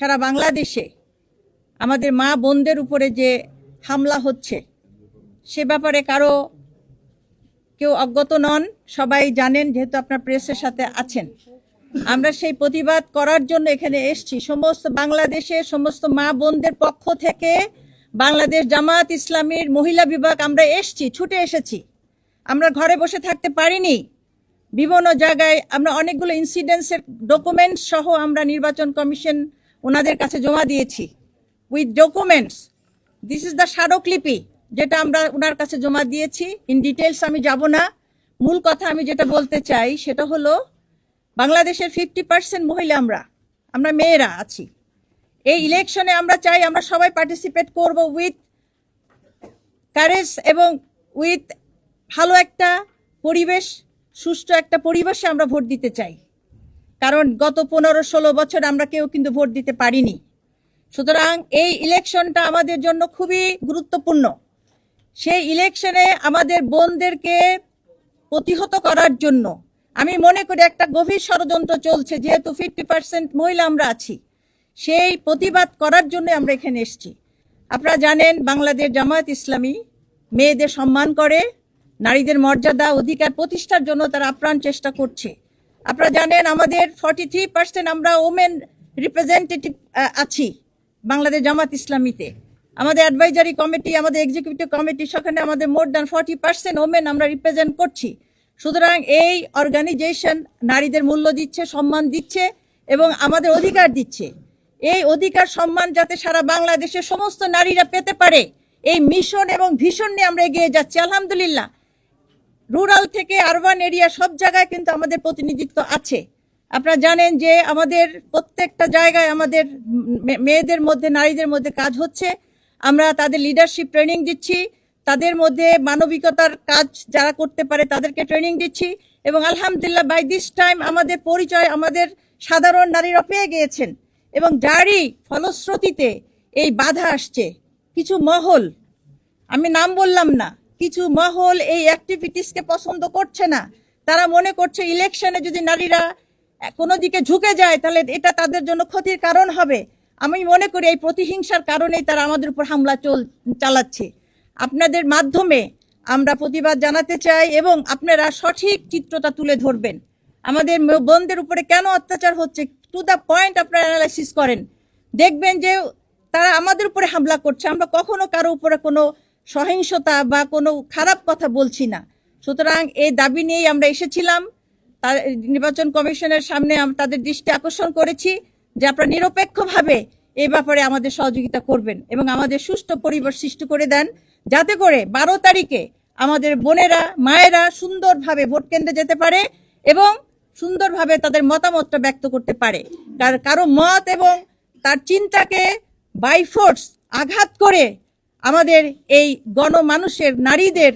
সারা বাংলাদেশে আমাদের মা বোনদের উপরে যে হামলা হচ্ছে, সে ব্যাপারে কারও কেউ অজ্ঞত নন। সবাই জানেন যেহেতু আপনার প্রেসের সাথে আছেন। আমরা সেই প্রতিবাদ করার জন্য এখানে এসছি। সমস্ত বাংলাদেশে সমস্ত মা বোনদের পক্ষ থেকে বাংলাদেশ জামাত ইসলামীর মহিলা বিভাগ, আমরা এসছি, ছুটে এসেছি। আমরা ঘরে বসে থাকতে পারিনি। বিভিন্ন জায়গায় আমরা অনেকগুলো ইনসিডেন্টসের ডকুমেন্টস সহ আমরা নির্বাচন কমিশন ওনাদের কাছে জমা দিয়েছি। With documents this is the স্মারকলিপি যেটা আমরা ওনার কাছে জমা দিয়েছি। ইন ডিটেলস আমি যাব না। মূল কথা আমি যেটা বলতে চাই সেটা হলো, বাংলাদেশের ফিফটি পার্সেন্ট মহিলা আমরা আমরা মেয়েরা আছি। এই ইলেকশনে আমরা চাই আমরা সবাই পার্টিসিপেট করব উইথ কারেজ এবং উইথ ভালো একটা পরিবেশ, সুষ্ঠু একটা পরিবেশে আমরা ভোট দিতে চাই। কারণ গত পনেরো ষোলো বছর আমরা কেউ কিন্তু ভোট দিতে পারিনি। সুতরাং এই ইলেকশনটা আমাদের জন্য খুবই গুরুত্বপূর্ণ। সেই ইলেকশনে আমাদের বোনদেরকে প্রতিহত করার জন্য আমি মনে করি একটা গভীর ষড়যন্ত্র চলছে, যেহেতু ফিফটি পার্সেন্ট মহিলা আমরা আছি। সেই প্রতিবাদ করার জন্য আমরা এখানে এসেছি। আপনারা জানেন, বাংলাদেশ জামায়াত ইসলামী মেয়েদের সম্মান করে, নারীদের মর্যাদা, অধিকার প্রতিষ্ঠার জন্য তারা আপ্রাণ চেষ্টা করছে। আপনারা জানেন আমাদের ফর্টি থ্রি পার্সেন্ট আমরা ওমেন রিপ্রেজেন্টেটিভ আছি বাংলাদেশ জামাত ইসলামীতে। আমাদের অ্যাডভাইজারি কমিটি আমাদের এক্সিকিউটিভ কমিটি সেখানে আমাদের more than forty percent women আমরা রিপ্রেজেন্ট করছি। সুতরাং এই অর্গানাইজেশন নারীদের মূল্য দিচ্ছে, সম্মান দিচ্ছে এবং আমাদের অধিকার দিচ্ছে। এই অধিকার, সম্মান যাতে সারা বাংলাদেশের সমস্ত নারীরা পেতে পারে, এই মিশন এবং ভীষণ নিয়ে আমরা এগিয়ে যাচ্ছি। আলহামদুলিল্লাহ। রুরাল থেকে আরবান এরিয়া সব জায়গায় কিন্তু আমাদের প্রতিনিধিত্ব আছে। আপনারা জানেন যে আমাদের প্রত্যেকটা জায়গায় আমাদের মেয়েদের মধ্যে, নারীদের মধ্যে কাজ হচ্ছে। আমরা তাদের লিডারশিপ ট্রেনিং দিচ্ছি। তাদের মধ্যে মানবিকতার কাজ যারা করতে পারে তাদেরকে ট্রেনিং দিচ্ছি। এবং আলহামদুলিল্লাহ বাই দিস টাইম আমাদের পরিচয় আমাদের সাধারণ নারীরা পেয়ে গিয়েছেন। এবং যারই ফলশ্রুতিতে এই বাধা আসছে, কিছু মহল, আমি নাম বললাম না কিছু মহল এই অ্যাক্টিভিটিসকে পছন্দ করছে না। তারা মনে করছে ইলেকশনে যদি নারীরা কোনো দিকে ঝুঁকে যায়, তাহলে এটা তাদের জন্য ক্ষতির কারণ হবে। আমি মনে করি এই প্রতিহিংসার কারণেই তারা আমাদের উপর হামলা চল চালাচ্ছে। আপনাদের মাধ্যমে আমরা প্রতিবাদ জানাতে চাই এবং আপনারা সঠিক চিত্রটা তুলে ধরবেন। আমাদের বোনদের উপরে কেন অত্যাচার হচ্ছে? টু দ্য পয়েন্ট আপনারা অ্যানালাইসিস করেন। দেখবেন যে তারা আমাদের উপরে হামলা করছে। আমরা কখনো কারও উপরে কোনো সহিংসতা বা কোনো খারাপ কথা বলছি না। সুতরাং এই দাবি নিয়েই আমরা এসেছিলাম। তার নির্বাচন কমিশনের সামনে তাদের দৃষ্টি আকর্ষণ করেছি যে আপনারা নিরপেক্ষভাবে এই ব্যাপারে আমাদের সহযোগিতা করবেন এবং আমাদের সুষ্ঠু পরিবেশ সৃষ্টি করে দেন। যাতে করে বারো তারিখে আমাদের বোনেরা, মায়েরা সুন্দরভাবে ভোট কেন্দ্রে যেতে পারে এবং সুন্দরভাবে তাদের মতামতটা ব্যক্ত করতে পারে। কার- কারও মত এবং তার চিন্তাকে বাই ফোর্স আঘাত করে আমাদের এই গণমানুষের নারীদের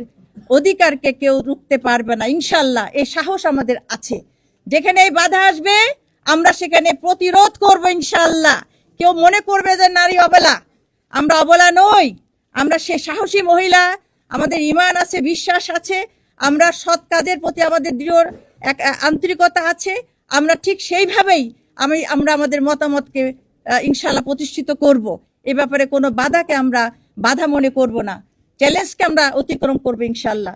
অধিকারকে কেউ রুখতে পারবে না। ইনশাল্লাহ এই সাহস আমাদের আছে। যেখানে এই বাধা আসবে, আমরা সেখানে প্রতিরোধ করব ইনশাল্লাহ। কেউ মনে করবে যে নারী অবলা, আমরা অবলা নই। আমরা সে সাহসী মহিলা, আমাদের ইমান আছে, বিশ্বাস আছে, আমরা সৎ কাজের প্রতি আমাদের দৃঢ় এক আন্তরিকতা আছে। আমরা ঠিক সেইভাবেই আমি, আমরা আমাদের মতামতকে ইনশাল্লাহ প্রতিষ্ঠিত করব। এ ব্যাপারে কোনো বাধাকে আমরা বাধা মনে করব না। চ্যালেঞ্জকে আমরা অতিক্রম করব ইনশাল্লাহ